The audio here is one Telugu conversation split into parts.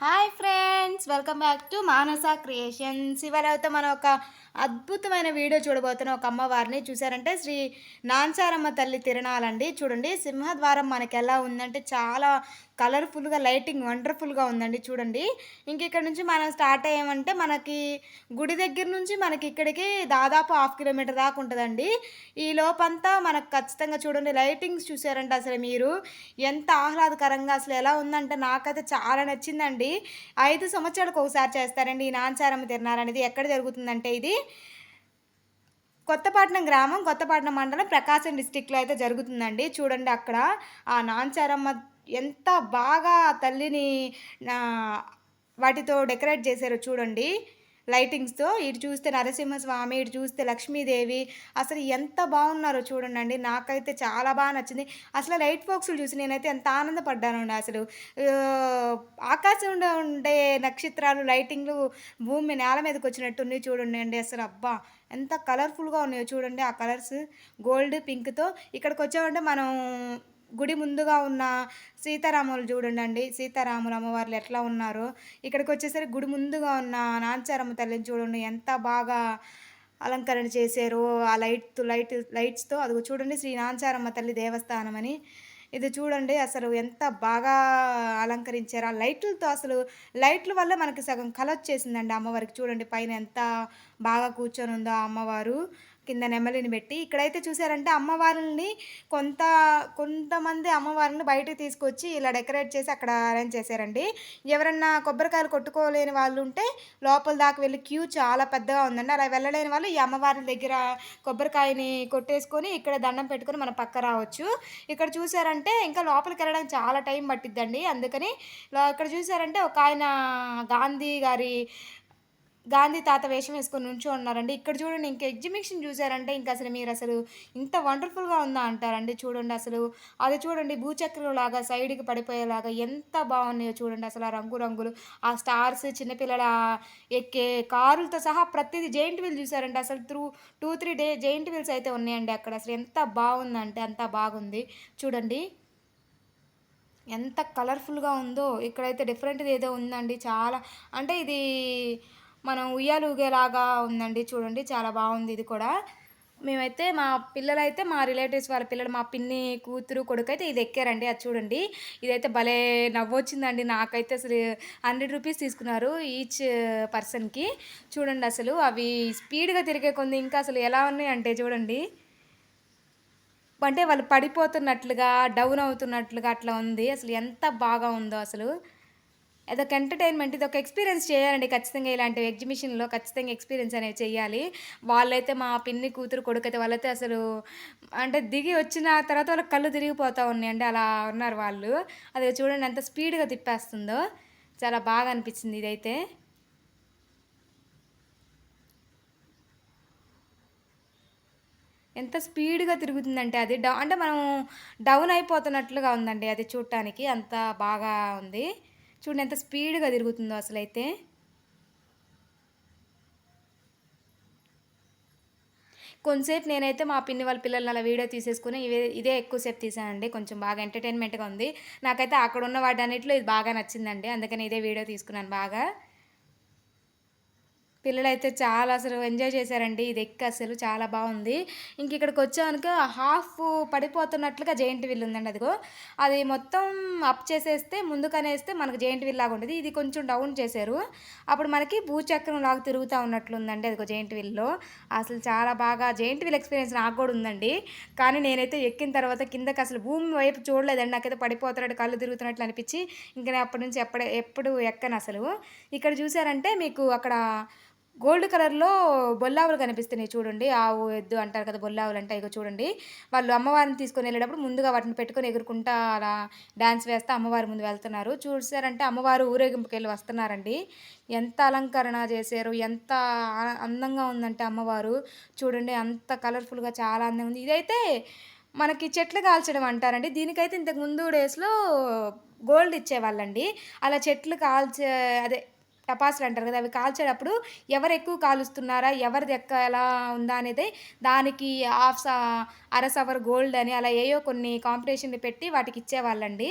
Hi friends welcome back to Manasa creations ఇవాళైతే మనం ఒక అద్భుతమైన వీడియో చూడబోతున్న ఒక అమ్మవారిని చూసారంటే శ్రీ నాంచారమ్మ తల్లి తిరణాలండి. చూడండి సింహద్వారం మనకి ఎలా ఉందంటే చాలా కలర్ఫుల్గా లైటింగ్ వండర్ఫుల్గా ఉందండి చూడండి. ఇంక ఇక్కడ నుంచి మనం స్టార్ట్ అయ్యామంటే మనకి గుడి దగ్గర నుంచి మనకి ఇక్కడికి దాదాపు హాఫ్ కిలోమీటర్ దాకా ఉంటుందండి. ఈ లోపంతా మనకు ఖచ్చితంగా చూడండి లైటింగ్స్ చూసారంటే అసలు మీరు ఎంత ఆహ్లాదకరంగా అసలు ఎలా ఉందంటే నాకైతే చాలా నచ్చిందండి. ఐదు సంవత్సరాలకు ఒకసారి చేస్తారండి ఈ నాంచారమ్మ తిరణాలు అనేది. ఎక్కడ జరుగుతుందంటే ఇది కొత్తపట్నం గ్రామం కొత్తపట్నం మండలం ప్రకాశం డిస్టిక్లో అయితే జరుగుతుందండి. చూడండి అక్కడ ఆ నాంచారమ్మ ఎంత బాగా తల్లిని వాటితో డెకరేట్ చేశారో చూడండి. లైటింగ్స్తో ఇటు చూస్తే నరసింహస్వామి ఇటు చూస్తే లక్ష్మీదేవి. అసలు ఎంత బాగున్నారో చూడండి అండి నాకైతే చాలా బాగా నచ్చింది. అసలు లైట్ ఫోక్స్లు చూసి నేనైతే ఎంత ఆనందపడ్డానండి అసలు. ఆకాశంలో ఉండే నక్షత్రాలు లైటింగ్లు భూమి నేల మీదకి వచ్చినట్టుంది చూడండి అండి. అసలు అబ్బా ఎంత కలర్ఫుల్గా ఉన్నాయో చూడండి ఆ కలర్స్. గోల్డ్ పింక్తో ఇక్కడికి వచ్చామంటే మనం గుడి ముందుగా ఉన్న సీతారాములు చూడండి అండి సీతారాములు అమ్మవార్లు ఎట్లా ఉన్నారో? ఇక్కడికి వచ్చేసరికి గుడి ముందుగా ఉన్న నాంచారమ్మ తల్లిని చూడండి. ఎంత బాగా అలంకరణ చేశారు ఆ లైట్ లైట్ లైట్స్తో అది చూడండి శ్రీ నాంచారమ్మ తల్లి దేవస్థానం అని ఇది చూడండి అసలు ఎంత బాగా అలంకరించారు. ఆ లైట్లతో అసలు లైట్ల వల్ల మనకి సగం కల వచ్చేసిందండి అమ్మవారికి. చూడండి పైన ఎంత బాగా కూర్చొని ఉందో ఆ అమ్మవారు. కింద నెమలిని పెట్టి ఇక్కడైతే చూసారంటే అమ్మవారిని కొంత కొంతమంది అమ్మవారిని బయటకు తీసుకొచ్చి ఇలా డెకరేట్ చేసి అక్కడ అరేంజ్ చేశారండి. ఎవరన్నా కొబ్బరికాయలు కొట్టుకోలేని వాళ్ళు ఉంటే లోపల దాకా వెళ్ళి క్యూ చాలా పెద్దగా ఉందండి. అలా వెళ్ళలేని వాళ్ళు ఈ అమ్మవారి దగ్గర కొబ్బరికాయని కొట్టేసుకొని ఇక్కడ దండం పెట్టుకొని మన పక్క రావచ్చు. ఇక్కడ చూసారంటే ఇంకా లోపలికి వెళ్ళడానికి చాలా టైం పట్టిద్దండి. అందుకని ఇక్కడ చూసారంటే ఒక ఆయన గాంధీ గారి గాంధీ తాత వేషం వేసుకొని నుంచో ఉన్నారండి. ఇక్కడ చూడండి ఇంకా ఎగ్జిబిషన్ చూసారంటే ఇంకా అసలు మీరు అసలు ఇంత వండర్ఫుల్గా ఉందా అంటారండి చూడండి అసలు. అది చూడండి భూచక్రం లాగా సైడ్కి పడిపోయేలాగా ఎంత బాగున్నాయో చూడండి అసలు ఆ రంగు రంగులు ఆ స్టార్స్ చిన్నపిల్లల ఎక్కే కారులతో సహా ప్రతిదీ జైంట్ వీల్ చూసారంటే అసలు. Through two three day giant wheels అయితే ఉన్నాయండి అక్కడ. అసలు ఎంత బాగుందంటే అంత బాగుంది. చూడండి. ఎంత కలర్ఫుల్గా ఉందో ఇక్కడైతే డిఫరెంట్ది ఏదో ఉందండి చాలా. అంటే ఇది మనం ఉయ్యాలు ఊగేలాగా ఉందండి. చూడండి చాలా బాగుంది ఇది కూడా. మేమైతే మా పిల్లలైతే మా రిలేటివ్స్ వాళ్ళ పిల్లలు మా పిన్ని కూతురు కొడుకు అయితే ఇది ఎక్కారండి. అది చూడండి. ఇదైతే భలే నవ్వొచ్చిందండి. నాకైతే అసలు హండ్రెడ్ రూపీస్ తీసుకున్నారు ఈచ్ పర్సన్కి. చూడండి అసలు అవి స్పీడ్గా తిరిగే కొంది ఇంకా అసలు ఎలా ఉన్నాయి అంటే చూడండి. అంటే వాళ్ళు పడిపోతున్నట్లుగా డౌన్ అవుతున్నట్లుగా అట్లా ఉంది. అసలు ఎంత బాగా ఉందో అసలు. అదొక ఎంటర్టైన్మెంట్ ఇది ఒక ఎక్స్పీరియన్స్ చేయాలండి. ఖచ్చితంగా ఇలాంటి ఎగ్జిబిషన్లో ఖచ్చితంగా ఎక్స్పీరియన్స్ అనేది చేయాలి. వాళ్ళైతే మా పిన్ని కూతురు కొడుకు అయితే వాళ్ళైతే అసలు అంటే దిగి వచ్చిన తర్వాత వాళ్ళకి కళ్ళు తిరిగిపోతూ ఉన్నాయండి. అలా ఉన్నారు వాళ్ళు. అది చూడండి ఎంత స్పీడ్గా తిప్పేస్తుందో. చాలా బాగా అనిపించింది ఇదైతే. ఎంత స్పీడ్గా తిరుగుతుందంటే అది డౌ అంటే మనం డౌన్ అయిపోతున్నట్లుగా ఉందండి అది చూడటానికి. అంత బాగా ఉంది. చూడండి ఎంత స్పీడ్గా తిరుగుతుందో అసలు అయితే కొంతసేపు నేనైతే మా పిన్ని వాళ్ళ పిల్లల్ని అలా వీడియో తీసేసుకుని ఇవే ఇదే ఎక్కువసేపు తీసానండి. కొంచెం బాగా ఎంటర్టైన్మెంట్గా ఉంది. నాకైతే అక్కడ ఉన్న వాటి ఇది బాగా నచ్చిందండి. అందుకని ఇదే వీడియో తీసుకున్నాను బాగా. పిల్లలైతే చాలా అసలు ఎంజాయ్ చేశారండి. ఇది ఎక్కి అసలు చాలా బాగుంది. ఇంక ఇక్కడికి వచ్చాక హాఫ్ పడిపోతున్నట్లుగా జెయింట్ వీల్ ఉందండి అదిగో. అది మొత్తం అప్ చేసేస్తే ముందుకనేస్తే మనకు జెయింట్ వీల్ లాగా ఉండేది. ఇది కొంచెం డౌన్ చేశారు. అప్పుడు మనకి భూచక్రం లాగా తిరుగుతూ ఉన్నట్లు ఉందండి అదిగో జెయింట్ వీల్లో. అసలు చాలా బాగా జెయింట్ వీల్ ఎక్స్పీరియన్స్ నాకు కూడా ఉందండి. కానీ నేనైతే ఎక్కిన తర్వాత కిందకి అసలు భూమి వైపు చూడలేదండి. నాకైతే పడిపోతున్నట్టు కళ్ళు తిరుగుతున్నట్లు అనిపించి ఇంకా నేను అప్పటి నుంచి ఎప్పుడే ఎప్పుడు ఎక్కను అసలు. ఇక్కడ చూసారంటే మీకు అక్కడ గోల్డ్ కలర్లో బొల్లావులు కనిపిస్తున్నాయి చూడండి. ఆవు ఎద్దు అంటారు కదా బొల్లావులు అంటే ఇగో చూడండి. వాళ్ళు అమ్మవారిని తీసుకొని వెళ్ళేటప్పుడు ముందుగా వాటిని పెట్టుకొని ఎగురుకుంటా అలా డ్యాన్స్ వేస్తే అమ్మవారి ముందు వెళ్తున్నారు. చూసారంటే అమ్మవారు ఊరేగింపుకి వెళ్ళి వస్తున్నారండి. ఎంత అలంకరణ చేశారు ఎంత అందంగా ఉందంటే అమ్మవారు. చూడండి అంత కలర్ఫుల్గా చాలా అందంగా ఉంది. ఇదైతే మనకి చెట్లు కాల్చడం అంటారండి. దీనికైతే ఇంతకు ముందు డేస్లో గోల్డ్ ఇచ్చేవాళ్ళండి. అలా చెట్లు కాల్చే అదే టపాసులు అంటారు కదా అవి కాల్చేటప్పుడు ఎవరు ఎక్కువ కాలుస్తున్నారా ఎవరిది ఎక్క ఎలా ఉందా అనేది దానికి హాఫ్ అరస్ అవర్ గోల్డ్ అని అలా ఏయో కొన్ని కాంపిటీషన్లు పెట్టి వాటికి ఇచ్చేవాళ్ళండి.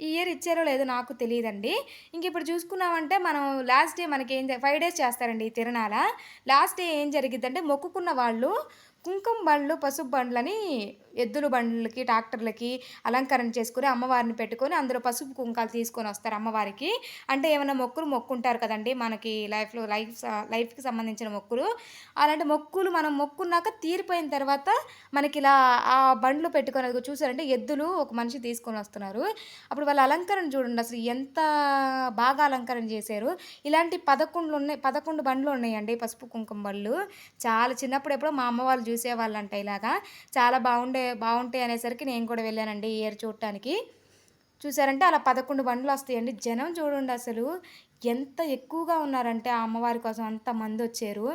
ఈ ఇయర్ ఇచ్చారో లేదో నాకు తెలియదండి. ఇంక ఇప్పుడు చూసుకున్నామంటే మనం లాస్ట్ డే మనకి ఏం ఫైవ్ డేస్ చేస్తారండి ఈ తిరణాల. లాస్ట్ డే ఏం జరిగిద్దంటే మొక్కుకున్న వాళ్ళు కుంకుమ బండ్లు పసుపు బండ్లని ఎద్దుల బండ్లకి ట్రాక్టర్లకి అలంకరణ చేసుకుని అమ్మవారిని పెట్టుకొని అందులో పసుపు కుంకాలు తీసుకొని వస్తారు అమ్మవారికి. అంటే ఏమైనా మొక్కులు మొక్కుంటారు కదండి మనకి లైఫ్లో లైఫ్ లైఫ్కి సంబంధించిన మొక్కులు. అలాంటి మొక్కులు మనం మొక్కున్నాక తీరిపోయిన తర్వాత మనకి ఇలా ఆ బండ్లు పెట్టుకొని అది చూసారంటే ఎద్దులు ఒక మనిషి తీసుకొని వస్తున్నారు. అప్పుడు వాళ్ళ అలంకరణ చూడండి అసలు ఎంత బాగా అలంకరణ చేశారు. ఇలాంటి పదకొండు ఉన్నాయి పదకొండు బండ్లు ఉన్నాయండి పసుపు కుంకుమ బండ్లు. చాలా చిన్నప్పుడు ఎప్పుడో మా అమ్మ వాళ్ళు చూసేవాళ్ళంట ఇలాగా. చాలా బాగుండే బాగుంటాయి అనేసరికి నేను కూడా వెళ్ళానండి ఈ ఇయర్ చూడటానికి. చూసారంటే అలా పదకొండు బండ్లు వస్తాయండి. జనం చూడండి అసలు ఎంత ఎక్కువగా ఉన్నారంటే ఆ అమ్మవారి కోసం అంత మంది వచ్చారు.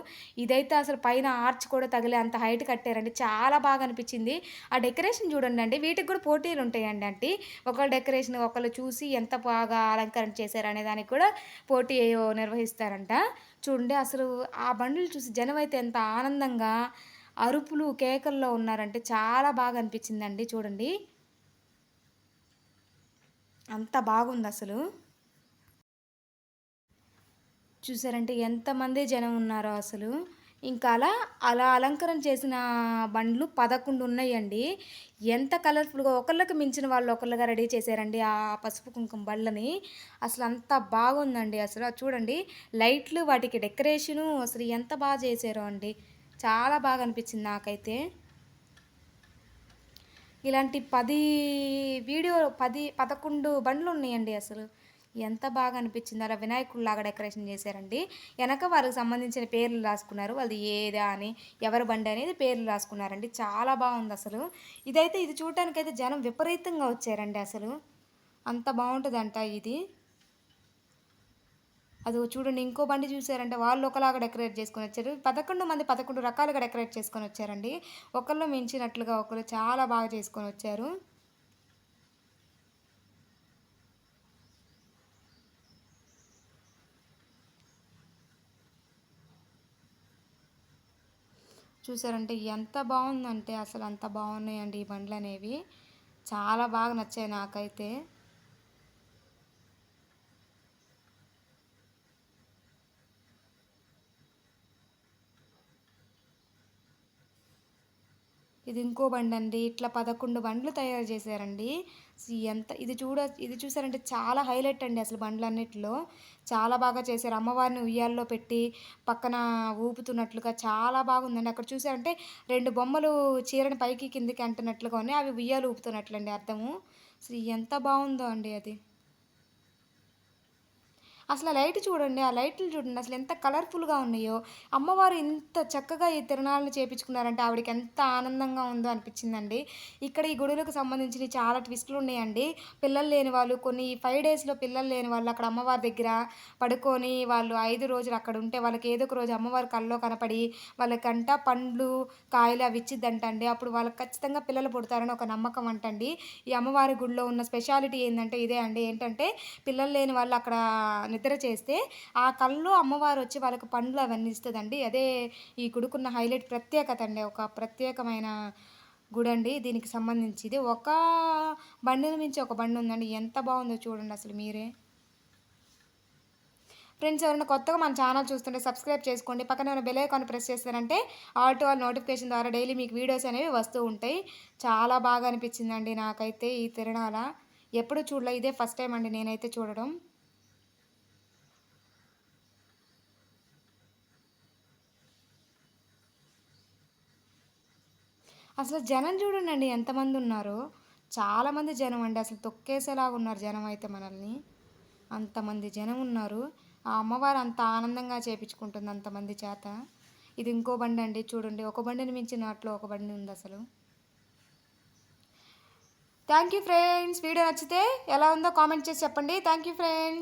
ఇదైతే అసలు పైన ఆర్చ్ కూడా తగిలే అంత హైట్ కట్టారండి. చాలా బాగా అనిపించింది. ఆ డెకరేషన్ చూడండి అండి. వీటికి కూడా పోటీలు ఉంటాయండి అంటే ఒకళ్ళు డెకరేషన్ ఒకళ్ళు చూసి ఎంత బాగా అలంకరణ చేశారు అనే దానికి కూడా పోటీ నిర్వహిస్తారంట. చూడండి అసలు ఆ బండ్లు చూసి జనం అయితే ఎంత ఆనందంగా అరుపులు కేకల్లో ఉన్నారంటే చాలా బాగా అనిపించిందండి చూడండి. అంత బాగుంది అసలు చూసారంటే ఎంతమంది జనం ఉన్నారో అసలు. ఇంకా అలా అలా అలంకరణ చేసిన బండ్లు పదకొండు ఉన్నాయండి. ఎంత కలర్ఫుల్గా ఒకళ్ళకి మించిన వాళ్ళు ఒకళ్ళుగా రెడీ చేశారండి ఆ పసుపు కుంకుమ బళ్ళని. అసలు అంత బాగుందండి అసలు. చూడండి లైట్లు వాటికి డెకరేషను అసలు ఎంత బాగా చేశారో అండి. చాలా బాగా అనిపించింది నాకైతే. ఇలాంటి పది వీడియో పది పదకొండు బండ్లు ఉన్నాయండి అసలు. ఎంత బాగా అనిపించింది. అలా వినాయకుడిలాగా డెకరేషన్ చేశారండి. వెనక వారికి సంబంధించిన పేర్లు రాసుకున్నారు. వాళ్ళు ఏదా అని ఎవరి బండి అనేది పేర్లు రాసుకున్నారండి. చాలా బాగుంది అసలు. ఇదైతే ఇది చూడటానికైతే జనం విపరీతంగా వచ్చారండి అసలు. అంత బాగుంటుందంట ఇది. అది చూడండి ఇంకో బండి చూసారంటే వాళ్ళు ఒకలాగా డెకరేట్ చేసుకొని వచ్చారు. పదకొండు మంది పదకొండు రకాలుగా డెకరేట్ చేసుకొని వచ్చారండి. ఒకళ్ళు మించినట్లుగా ఒకరు చాలా బాగా చేసుకొని వచ్చారు. చూసారంటే ఎంత బాగుందంటే అసలు అంత బాగున్నాయండి ఈ బండ్లు అనేవి చాలా బాగా నచ్చాయి నాకైతే. ఇది ఇంకో బండి అండి. ఇట్లా పదకొండు బండ్లు తయారు చేశారండి. ఎంత ఇది చూడ ఇది చూసారంటే చాలా హైలైట్ అండి అసలు బండ్లన్నిటిలో. చాలా బాగా చేశారు. అమ్మవారిని ఉయ్యాల్లో పెట్టి పక్కన ఊపుతున్నట్లుగా చాలా బాగుందండి. అక్కడ చూసారంటే రెండు బొమ్మలు చీరని పైకి కిందికి అంటున్నట్లుగానే అవి ఉయ్యాలు ఊపుతున్నట్లండి అర్థము. అసలు ఎంత బాగుందో అండి అది. అసలు ఆ లైట్ చూడండి ఆ లైట్లు చూడండి అసలు ఎంత కలర్ఫుల్గా ఉన్నాయో. అమ్మవారు ఇంత చక్కగా ఈ తిరణాలను చేపించుకున్నారంటే ఆవిడకి ఎంత ఆనందంగా ఉందో అనిపించిందండి. ఇక్కడ ఈ గుడులకు సంబంధించిన చాలా ట్విస్టులు ఉన్నాయండి. పిల్లలు లేని వాళ్ళు కొన్ని ఫైవ్ డేస్లో పిల్లలు లేని వాళ్ళు అక్కడ అమ్మవారి దగ్గర పడుకొని వాళ్ళు ఐదు రోజులు అక్కడ ఉంటే వాళ్ళకి ఏదో ఒక రోజు అమ్మవారి కల్లో కనపడి వాళ్ళకంట పండ్లు కాయలు అవి ఇచ్చిద్దంట అండి అప్పుడు వాళ్ళకి ఖచ్చితంగా పిల్లలు పుడతారని ఒక నమ్మకం అంటండి. ఈ అమ్మవారి గుడిలో ఉన్న స్పెషాలిటీ ఏంటంటే ఇదే అండి. ఏంటంటే పిల్లలు లేని వాళ్ళు అక్కడ నిద్ర చేస్తే ఆ కళ్ళు అమ్మవారు వచ్చి వాళ్ళకి పండ్లు అవన్నీ ఇస్తుందండి. అదే ఈ గుడికున్న హైలైట్ ప్రత్యేకత అండి. ఒక ప్రత్యేకమైన గుడండి. దీనికి సంబంధించి ఒక బండిని మించి ఒక బండి ఉందండి. ఎంత బాగుందో చూడండి అసలు మీరే. ఫ్రెండ్స్ ఎవరైనా కొత్తగా మన ఛానల్ చూస్తుంటే సబ్స్క్రైబ్ చేసుకోండి. పక్కన ఏమైనా బెల్ ఐకాన్ ప్రెస్ చేస్తారంటే ఆల్ టు ఆల్ నోటిఫికేషన్ ద్వారా డైలీ మీకు వీడియోస్ అనేవి వస్తూ ఉంటాయి. చాలా బాగా అనిపించిందండి నాకైతే ఈ తిరణాల. ఎప్పుడు చూడలే ఇదే ఫస్ట్ టైం అండి నేనైతే చూడడం. అసలు జనం చూడండి ఎంతమంది ఉన్నారో. చాలామంది జనం అండి అసలు తొక్కేసేలాగా ఉన్నారు జనం అయితే మనల్ని. అంతమంది జనం ఉన్నారు. ఆ అమ్మవారు అంత ఆనందంగా చేపించుకుంటుంది అంతమంది చేత. ఇది ఇంకో బండి అండి చూడండి. ఒక బండిని మించినట్లు ఒక బండి ఉంది అసలు. థ్యాంక్ యూ ఫ్రెండ్స్ వీడియో నచ్చితే ఎలా ఉందో కామెంట్ చేసి చెప్పండి. Thank you friends